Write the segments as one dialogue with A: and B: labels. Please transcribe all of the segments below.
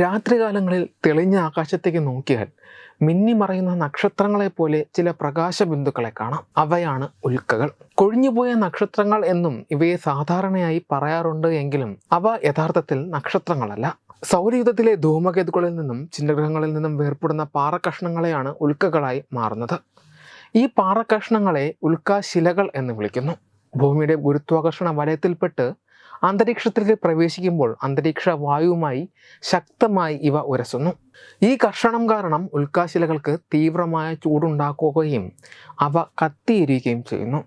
A: രാത്രികാലങ്ങളിൽ തെളിഞ്ഞ ആകാശത്തേക്ക് നോക്കിയാൽ മിന്നിമറയുന്ന നക്ഷത്രങ്ങളെ പോലെ ചില പ്രകാശബിന്ദുക്കളെ കാണാം. അവയാണ് ഉൽക്കകൾ. കൊഴിഞ്ഞുപോയ നക്ഷത്രങ്ങൾ എന്നും ഇവയെ സാധാരണയായി പറയാറുണ്ട് എങ്കിലും അവ യഥാർത്ഥത്തിൽ നക്ഷത്രങ്ങളല്ല. സൗരയുധത്തിലെ ധൂമകേതുക്കളിൽ നിന്നും ചിഹ്നഗ്രഹങ്ങളിൽ നിന്നും വേർപ്പെടുന്ന പാറക്കഷ്ണങ്ങളെയാണ് ഉൽക്കകളായി മാറുന്നത്. ഈ പാറക്കഷ്ണങ്ങളെ ഉൽക്കാശിലകൾ എന്ന് വിളിക്കുന്നു. ഭൂമിയുടെ ഗുരുത്വാകർഷണ വലയത്തിൽപ്പെട്ട് അന്തരീക്ഷത്തിലേക്ക് പ്രവേശിക്കുമ്പോൾ അന്തരീക്ഷ വായുവുമായി ശക്തമായി ഇവ ഉരസുന്നു. ഈ കർഷണം കാരണം ഉൽക്കാശിലകൾക്ക് തീവ്രമായ ചൂടുണ്ടാക്കുകയും അവ കത്തിയെരിയുകയും ചെയ്യുന്നു.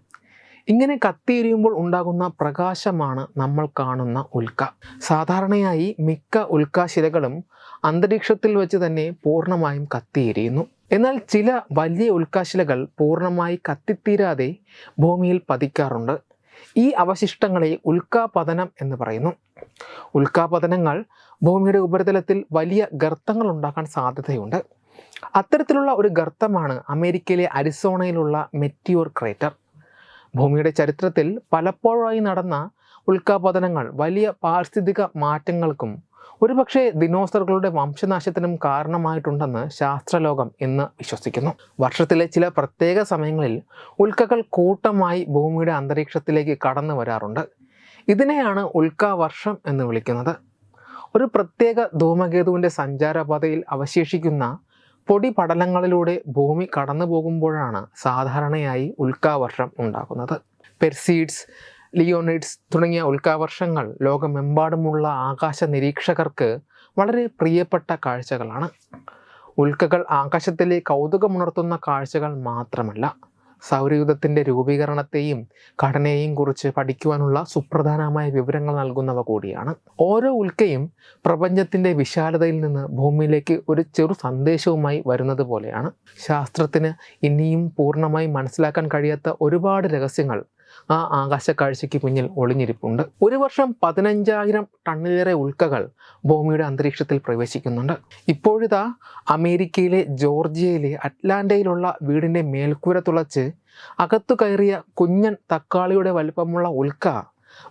A: ഇങ്ങനെ കത്തിയെരിയുമ്പോൾ ഉണ്ടാകുന്ന പ്രകാശമാണ് നമ്മൾ കാണുന്ന ഉൽക്ക. സാധാരണയായി മിക്ക ഉൽക്കാശിലകളും അന്തരീക്ഷത്തിൽ വെച്ച് തന്നെ പൂർണമായും കത്തിയെരിയുന്നു. എന്നാൽ ചില വലിയ ഉൽക്കാശിലകൾ പൂർണമായി കത്തിത്തീരാതെ ഭൂമിയിൽ പതിക്കാറുണ്ട്. ഈ അവശിഷ്ടങ്ങളെ ഉൽക്കാപതനം എന്ന് പറയുന്നു. ഉൽക്കാപതനങ്ങൾ ഭൂമിയുടെ ഉപരിതലത്തിൽ വലിയ ഗർത്തങ്ങൾ ഉണ്ടാക്കാൻ സാധ്യതയുണ്ട്. അത്തരത്തിലുള്ള ഒരു ഗർത്തമാണ് അമേരിക്കയിലെ അരിസോണയിലുള്ള മെറ്റിയോർ ക്രേറ്റർ. ഭൂമിയുടെ ചരിത്രത്തിൽ പലപ്പോഴായി നടന്ന ഉൽക്കാപതനങ്ങൾ വലിയ പാരിസ്ഥിതിക മാറ്റങ്ങൾക്കും ഒരുപക്ഷെ ദിനോസറുകളുടെ വംശനാശത്തിനും കാരണമായിട്ടുണ്ടെന്ന് ശാസ്ത്രലോകം ഇന്ന് വിശ്വസിക്കുന്നു. വർഷത്തിലെ ചില പ്രത്യേക സമയങ്ങളിൽ ഉൽക്കകൾ കൂട്ടമായി ഭൂമിയുടെ അന്തരീക്ഷത്തിലേക്ക് കടന്നു വരാറുണ്ട്. ഇതിനെയാണ് ഉൽക്കാവർഷം എന്ന് വിളിക്കുന്നത്. ഒരു പ്രത്യേക ധൂമകേതുവിന്റെ സഞ്ചാരപാതയിൽ അവശേഷിക്കുന്ന പൊടി പടലങ്ങളിലൂടെ ഭൂമി കടന്നു പോകുമ്പോഴാണ് സാധാരണയായി ഉൽക്കാവർഷം ഉണ്ടാകുന്നത്. പെർസീഡ്സ് ലിയോണിഡ്സ് തുടങ്ങിയ ഉൽക്കാവർഷങ്ങൾ ലോകമെമ്പാടുമുള്ള ആകാശ നിരീക്ഷകർക്ക് വളരെ പ്രിയപ്പെട്ട കാഴ്ചകളാണ്. ഉൽക്കകൾ ആകാശത്തിലെ കൗതുകമുണർത്തുന്ന കാഴ്ചകൾ മാത്രമല്ല സൗരയുധത്തിന്റെ രൂപീകരണത്തെയും ഘടനയെയും കുറിച്ച് പഠിക്കുവാനുള്ള സുപ്രധാനമായ വിവരങ്ങൾ നൽകുന്നവ കൂടിയാണ്. ഓരോ ഉൽക്കയും പ്രപഞ്ചത്തിന്റെ വിശാലതയിൽ നിന്ന് ഭൂമിയിലേക്ക് ഒരു ചെറു സന്ദേശവുമായി വരുന്നത് പോലെയാണ്. ശാസ്ത്രത്തിന് ഇനിയും പൂർണമായി മനസ്സിലാക്കാൻ കഴിയാത്ത ഒരുപാട് രഹസ്യങ്ങൾ ആ ആകാശ കാഴ്ചയ്ക്ക് പിന്നിൽ ഒളിഞ്ഞിരിപ്പുണ്ട്. ഒരു വർഷം പതിനഞ്ചായിരം ടണ്ണിലേറെ ഉൽക്കകൾ ഭൂമിയുടെ അന്തരീക്ഷത്തിൽ പ്രവേശിക്കുന്നുണ്ട്. ഇപ്പോഴിതാ അമേരിക്കയിലെ ജോർജിയയിലെ അറ്റ്ലാന്റയിലുള്ള വീടിന്റെ മേൽക്കൂര തുളച്ച് അകത്തു കയറിയ കുഞ്ഞൻ തക്കാളിയുടെ വലിപ്പമുള്ള ഉൽക്ക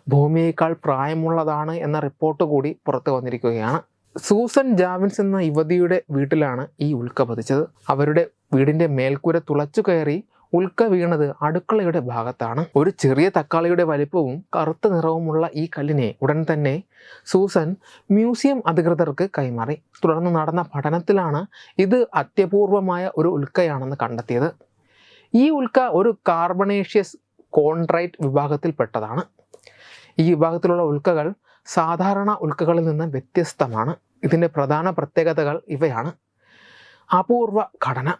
A: ഭൂമിയേക്കാൾ പ്രായമുള്ളതാണ് എന്ന റിപ്പോർട്ട് കൂടി പുറത്തു വന്നിരിക്കുകയാണ്. സൂസൻ ജാവിൻസ് എന്ന യുവതിയുടെ വീട്ടിലാണ് ഈ ഉൽക്ക പതിച്ചത്. അവരുടെ വീടിന്റെ മേൽക്കൂര തുളച്ചു കയറി ഉൽക്ക വീണത് അടുക്കളയുടെ ഭാഗത്താണ്. ഒരു ചെറിയ തക്കാളിയുടെ വലിപ്പവും കറുത്ത നിറവുമുള്ള ഈ കല്ലിനെ ഉടൻ തന്നെ സൂസൻ മ്യൂസിയം അധികൃതർക്ക് കൈമാറി. തുടർന്ന് നടന്ന പഠനത്തിലാണ് ഇത് അത്യപൂർവമായ ഒരു ഉൽക്കയാണെന്ന് കണ്ടെത്തിയത്. ഈ ഉൽക്ക ഒരു കാർബണേഷ്യസ് കോൺട്രൈറ്റ് വിഭാഗത്തിൽപ്പെട്ടതാണ്. ഈ വിഭാഗത്തിലുള്ള ഉൽക്കകൾ സാധാരണ ഉൽക്കകളിൽ നിന്ന് വ്യത്യസ്തമാണ്. ഇതിന്റെ പ്രധാന പ്രത്യേകതകൾ ഇവയാണ്. അപൂർവ ഘടന.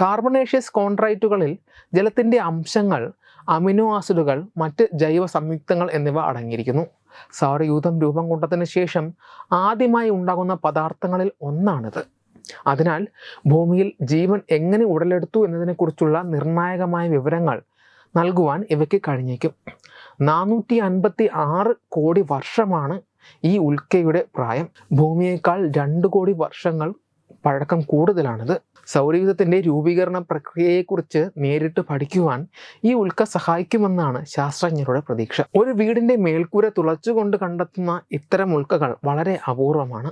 A: കാർബണേഷ്യസ് കോൺട്രൈറ്റുകളിൽ ജലത്തിന്റെ അംശങ്ങൾ അമിനോ ആസിഡുകൾ മറ്റ് ജൈവ സംയുക്തങ്ങൾ എന്നിവ അടങ്ങിയിരിക്കുന്നു. സൗരയൂഥം രൂപം കൊണ്ടതിന് ശേഷം ആദ്യമായി ഉണ്ടാകുന്ന പദാർത്ഥങ്ങളിൽ ഒന്നാണിത്. അതിനാൽ ഭൂമിയിൽ ജീവൻ എങ്ങനെ ഉടലെടുത്തു എന്നതിനെക്കുറിച്ചുള്ള നിർണായകമായ വിവരങ്ങൾ നൽകുവാൻ ഇവയ്ക്ക് കഴിഞ്ഞേക്കും. നാനൂറ്റി അൻപത്തി ആറ് കോടി വർഷമാണ് ഈ ഉൽക്കയുടെ പ്രായം. ഭൂമിയേക്കാൾ രണ്ട് കോടി വർഷങ്ങൾ പഴക്കം കൂടുതലാണിത്. സൗരയൂഥത്തിന്റെ രൂപീകരണ പ്രക്രിയയെക്കുറിച്ച് നേരിട്ട് പഠിക്കുവാൻ ഈ ഉൽക്ക സഹായിക്കുമെന്നാണ് ശാസ്ത്രജ്ഞരുടെ പ്രതീക്ഷ. ഒരു വീടിന്റെ മേൽക്കൂര തുളച്ചുകൊണ്ട് കണ്ടെത്തുന്ന ഇത്തരം ഉൽക്കകൾ വളരെ അപൂർവമാണ്.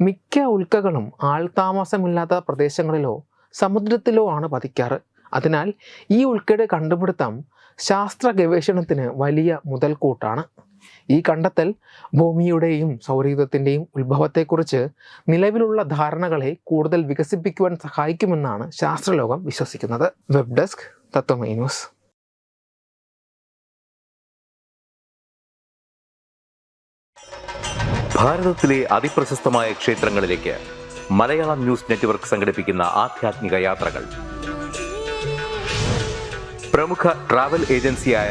A: മിക്ക ഉൽക്കകളും ആൾതാമസമില്ലാത്ത പ്രദേശങ്ങളിലോ സമുദ്രത്തിലോ ആണ് പതിക്കാറ്. അതിനാൽ ഈ ഉൽക്കയുടെ കണ്ടുപിടുത്തം ശാസ്ത്ര ഗവേഷണത്തിന് വലിയ മുതൽക്കൂട്ടാണ്. ഈ കണ്ടെത്തൽ ഭൂമിയുടെയും സൗരയുധത്തിന്റെയും ഉത്ഭവത്തെക്കുറിച്ച് നിലവിലുള്ള ധാരണകളെ കൂടുതൽ വികസിപ്പിക്കുവാൻ സഹായിക്കുമെന്നാണ് ശാസ്ത്രലോകം വിശ്വസിക്കുന്നത്. വെബ് ഡെസ്ക് തത്വമൈ ന്യൂസ്.
B: ഭാരതത്തിലെ അതിപ്രശസ്തമായ ക്ഷേത്രങ്ങളിലേക്ക് മലയാളം ന്യൂസ് നെറ്റ്വർക്ക് സംഘടിപ്പിക്കുന്ന യാത്രകൾ. പ്രമുഖ ഏജൻസിയായ